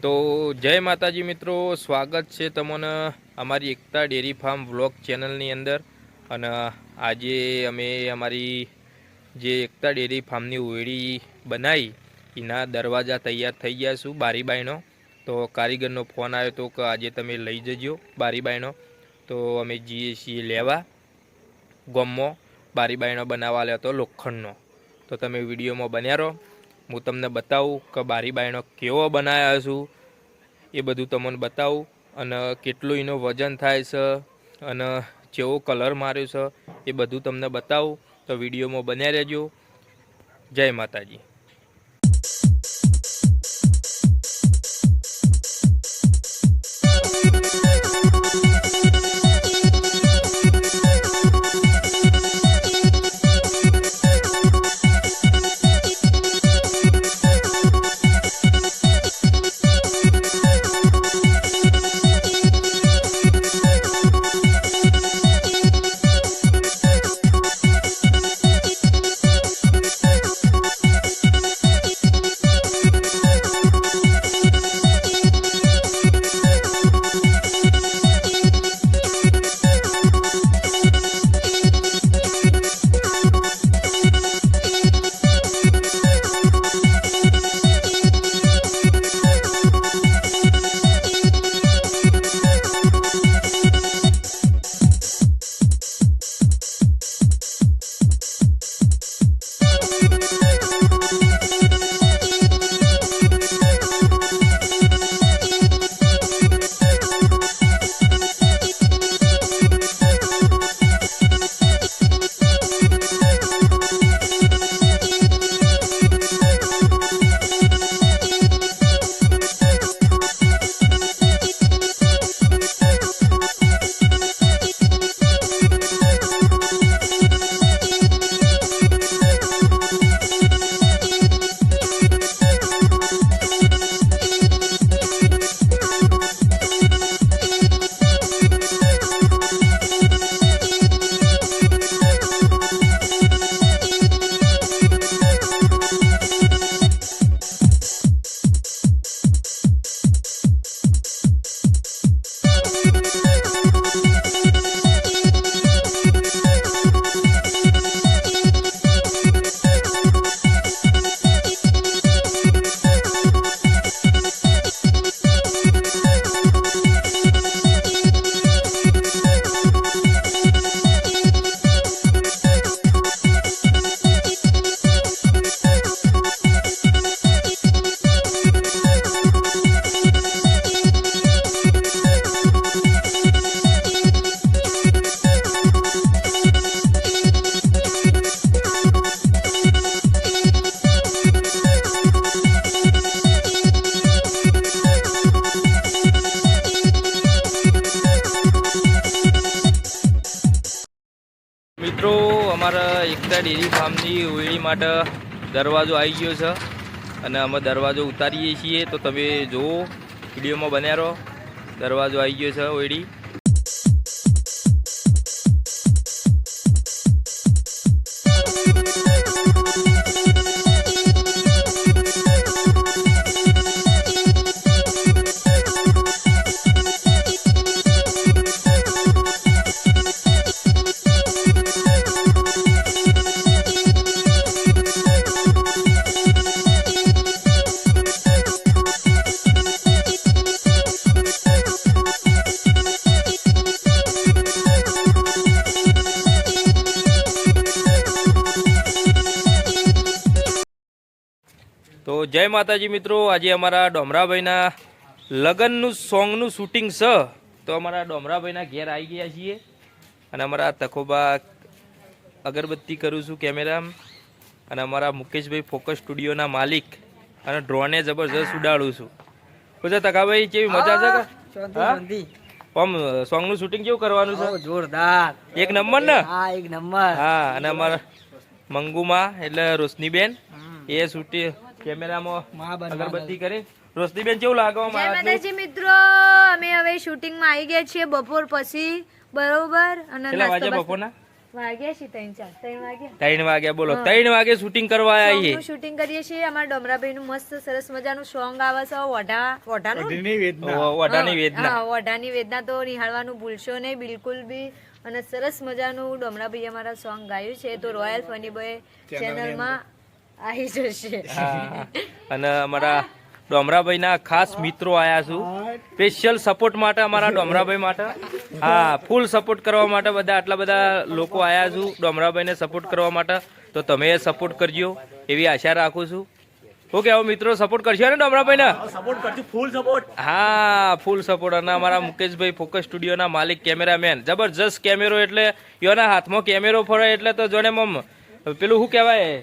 તો જય માતાજી મિત્રો, સ્વાગત છે તમને અમારી એકતા ડેરી ફાર્મ વ્લોગ ચેનલની અંદર. અને આજે અમે અમારી જે એકતા ડેરી ફાર્મની ઓયડી બનાવી એના દરવાજા તૈયાર થઈ ગયા છું બારીબાઈનો. તો કારીગરનો ફોન આવ્યો હતો કે આજે તમે લઈ જજો બારીબાઈનો. તો અમે જઈએ છીએ લેવા ગોમમાં બારીબાઈનો બનાવવા આવ્યો હતો લોખંડનો. તો તમે વિડીયોમાં બન્યા રહો. હું તમને બતાવું કે બારીબાઈનો કેવો બનાવ્યા છું. એ બધું તમને બતાવું. અને કેટલું એનું વજન થાય છે અને જેવો કલર માર્યો છે એ બધું તમને બતાવું. તો વિડીયોમાં બન્યા રહેજો. જય માતાજી. માટે દરવાજો આવી ગયો છે. અને અમે દરવાજો ઉતારીએ છીએ. તો તમે જુઓ, વિડીયોમાં બન્યા રહો. દરવાજો આવી ગયો છે ઓયડી. જય માતાજી મિત્રો આજે અમારા ડોમરાભાઈના લગ્નનું સોંગનું શૂટિંગ છે. તો અમારા ડોમરાભાઈના ઘેર આવી ગયા છીએ અને અમારા તખોબા અગરબત્તી કરું છું કેમેરામાં અને અમારા મુકેશભાઈ ફોકસ સ્ટુડિયોના માલિક અને ડ્રોને જબરજસ્ત ઉડાડું છું. પછી તકાભાઈ કેવી મજા છે આમ સોંગનું શૂટિંગ કેવું કરવાનું છે? જોરદાર. એક નંબર ને? હા એક નંબર. હા અને અમારા મંગુમાં એટલે રોશનીબેન. એ શૂટિંગ કેમેરામાં અગરબત્તી કરી. રોશનીબેન કેવું લાગવા જય માતાજી મિત્રો અમે હવે શૂટિંગમાં આવી ગયા છીએ બપોર પછી બરોબર? અને કેટલા વાગે વાગ્યા બપોરના? વાગ્યા છે ત્રણ ચાર ત્રણ વાગ્યા. ત્રણ વાગ્યા બોલો. ત્રણ વાગે શૂટિંગ કરવા આવ્યા શૂટિંગ કરીએ છીએ. અમારા ડમરાભાઈ નું મસ્ત સરસ મજાનું સોંગ આવે છે વઢા વઢાનું ઓ, વઢાની વેદના. હા વઢાની વેદના તો નિહાળવાનું ભૂલશો નહીં બિલકુલ બી. અને સરસ મજાનું ડમરાભાઈ અમારા સોંગ ગાયું છે. તો રોયલ ફની બોય ચેનલમાં આવી જશે. અને અમારા ડોમરાભાઈના ખાસ મિત્રો આયા છું. સ્પેશિયલ સપોર્ટ માટે અમારા ડોમરાભાઈ માટે. હા ફૂલ સપોર્ટ કરવા માટે બધા આટલા બધા લોકો આયા છું ડોમરાભાઈને સપોર્ટ કરવા માટે. તો તમે સપોર્ટ કરજો એવી આશા રાખું છું. ઓકે હવે મિત્રો સપોર્ટ કરશો ને ડોમરાભાઈને? સપોર્ટ કરજો ફૂલ સપોર્ટ હા ફૂલ સપોર્ટ અને અમારા મુકેશભાઈ ફોકસ સ્ટુડિયોના માલિક કેમેરામેન જબરજસ્ત કેમેરો એટલે યોના હાથમાં કેમેરો ફરે એટલે તો જોડે મમ પેલું શું કહેવાય?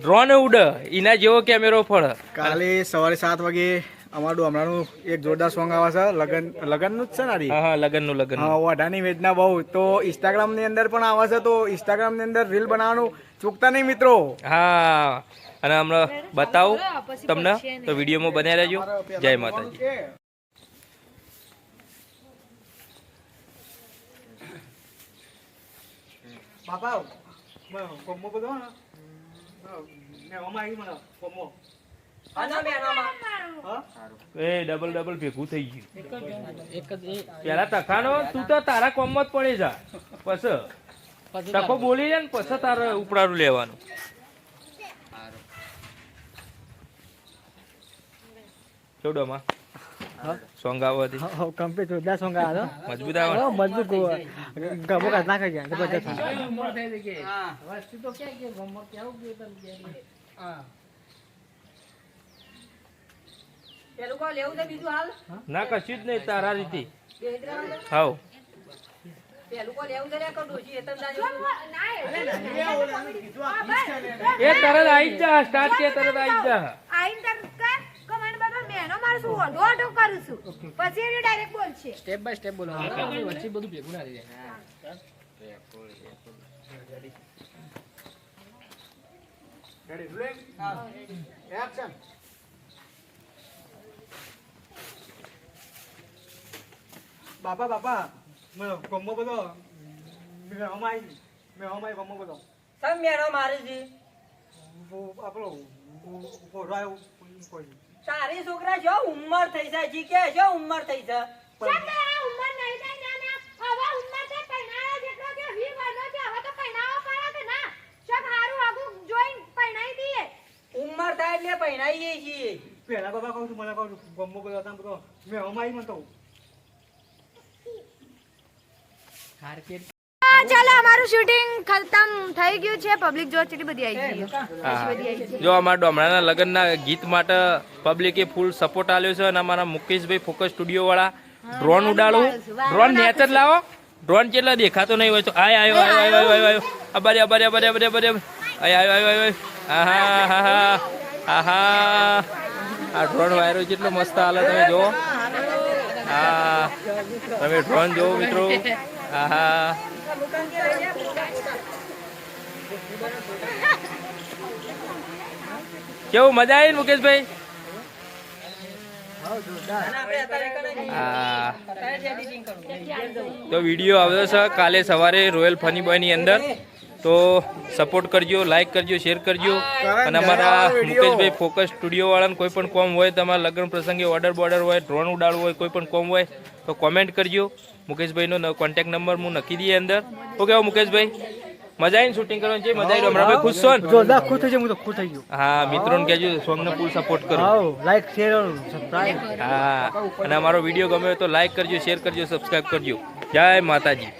ડ્રોન ઉડ. એના જેવો કેમેરો ફળ. કાલે સવારે સાત વાગે અમારું હમણાંનું એક જોરદાર સોંગ આવે છે લગન લગનનું જ છે ને? હા હા લગનનું લગન હા વઢાની વેદના બહુ. તો ઇન્સ્ટાગ્રામની અંદર પણ આવે છે તો ઇન્સ્ટાગ્રામની અંદર રીલ બનાવવાનું. ચૂકતા નહીં મિત્રો. હા અને હમણાં બતાવું તમને તો વિડીયોમાં બન્યા રહેજો. જય માતાજી. બાપા કોમો બધો ને? મેં આવી મને કોમો. એ ડબલ ડબલ ભેગું થઈ ગયું. પેલા તખાનો તું તો તારા કોમમાં જ પડી જા. પછી તકો બોલી જાય ને પછી તારે ઉપરાળું લેવાનું. ચોડોમાં સોંગ આવવાથી કમ્પ્લીટ જોરદાર સોંગ આવે મજબૂત આવે ને? મજબૂત ગમો કાઢ નાખે છે જબરજસ્ત ના કશું જ નહીં તારા રીતે હાવ એ તરત આવી જા સ્ટાર્ટ કે તરત આવી જ મેનો મારું ઓઢો ઓઢો કરું છું. પછી એને ડાયરેક્ટ બોલશે. સ્ટેપ બાય સ્ટેપ બોલો. વચ્ચે બધું ભેગું ના થઈ જાય. એક્શન બાપા બાપા ગમો બધો મેં હમાઈ મેં હમાઈ ગમો બધો. તમે મેળો મારે છે આપણો ફોટો આવ્યો કોઈ તારી છોકરા જો ઉંમર થઈ છે જી કે જો ઉંમર થઈ છે ઉંમર થાય ના ના હવે ઉંમર છે પૈણાવા જેટલો કે 20 વર્ષનો છે હવે તો પૈણાવા પડે કે ના. શક હારું આગું જોઈન પૈણાઈ દઈએ. ઉંમર થાય એટલે પહેણાઈએ છીએ. પહેલા બાબા કહું છું મને કહું છું ગમો બધો હતા બધો મેં હમાઈ મને તો ચાલો અમારું શૂટિંગ ખતમ થઈ ગયું છે. પબ્લિક જો કેટલી બધી આવી ગઈ જો અમારા ડોમડાના લગ્નના ગીત માટે પબ્લિકે ફૂલ સપોર્ટ આપ્યો છે અને અમારા મુકેશભાઈ ફોકસ સ્ટુડિયો વાળા ડ્રોન ઉડાડું ડ્રોન નેચર જ લાવો. ડ્રોન કેટલા દેખાતો નહીં હોય તો. આય આયો આયો આયો આયો આયો અબરે અબરે અબરે અબરે અબરે. આય આયો આયો આયો આહા આહા આહા. આ ડ્રોન વાયરો કેટલો મસ્ત હાલે તમે જુઓ. હા. તમે ડ્રોન જુઓ મિત્રો. આહા. કેવું મજા આવી ને મુકેશભાઈ. તો વીડિયો આવ્યો છે કાલે સવારે રોયલ ફની બોયની અંદર તો સપોર્ટ કરજો લાઇક કરજો શેર કરજો. અને અમારા મુકેશભાઈ ફોકસ સ્ટુડિયોવાળાને કોઈ પણ કોમ હોય તમારા લગ્ન પ્રસંગે ઓર્ડર બોર્ડર હોય ડ્રોન ઉડાડવું હોય કોઈ પણ કોમ હોય તો કોમેન્ટ કરજો. મુકેશભાઈનો કોન્ટેક્ટ નંબર હું નક્કી દઈએ અંદર. ઓકે હવે મુકેશભાઈ. મજા આવીને શૂટિંગ કરવાનું છે? મજા આવી હમણાં ખુશ છો ને? જોરદાર ખુશ થઈ જાય હું તો ખુશ થઈ ગયો. હા મિત્રોને કહેજો સોંગને ફૂલ સપોર્ટ કરો. આવો લાઈક શેર સબસ્ક્રાઇબ હા અને અમારો વીડિયો ગમે તો લાઈક કરજો શેર કરજો સબસ્ક્રાઇબ કરજો. જય માતાજી.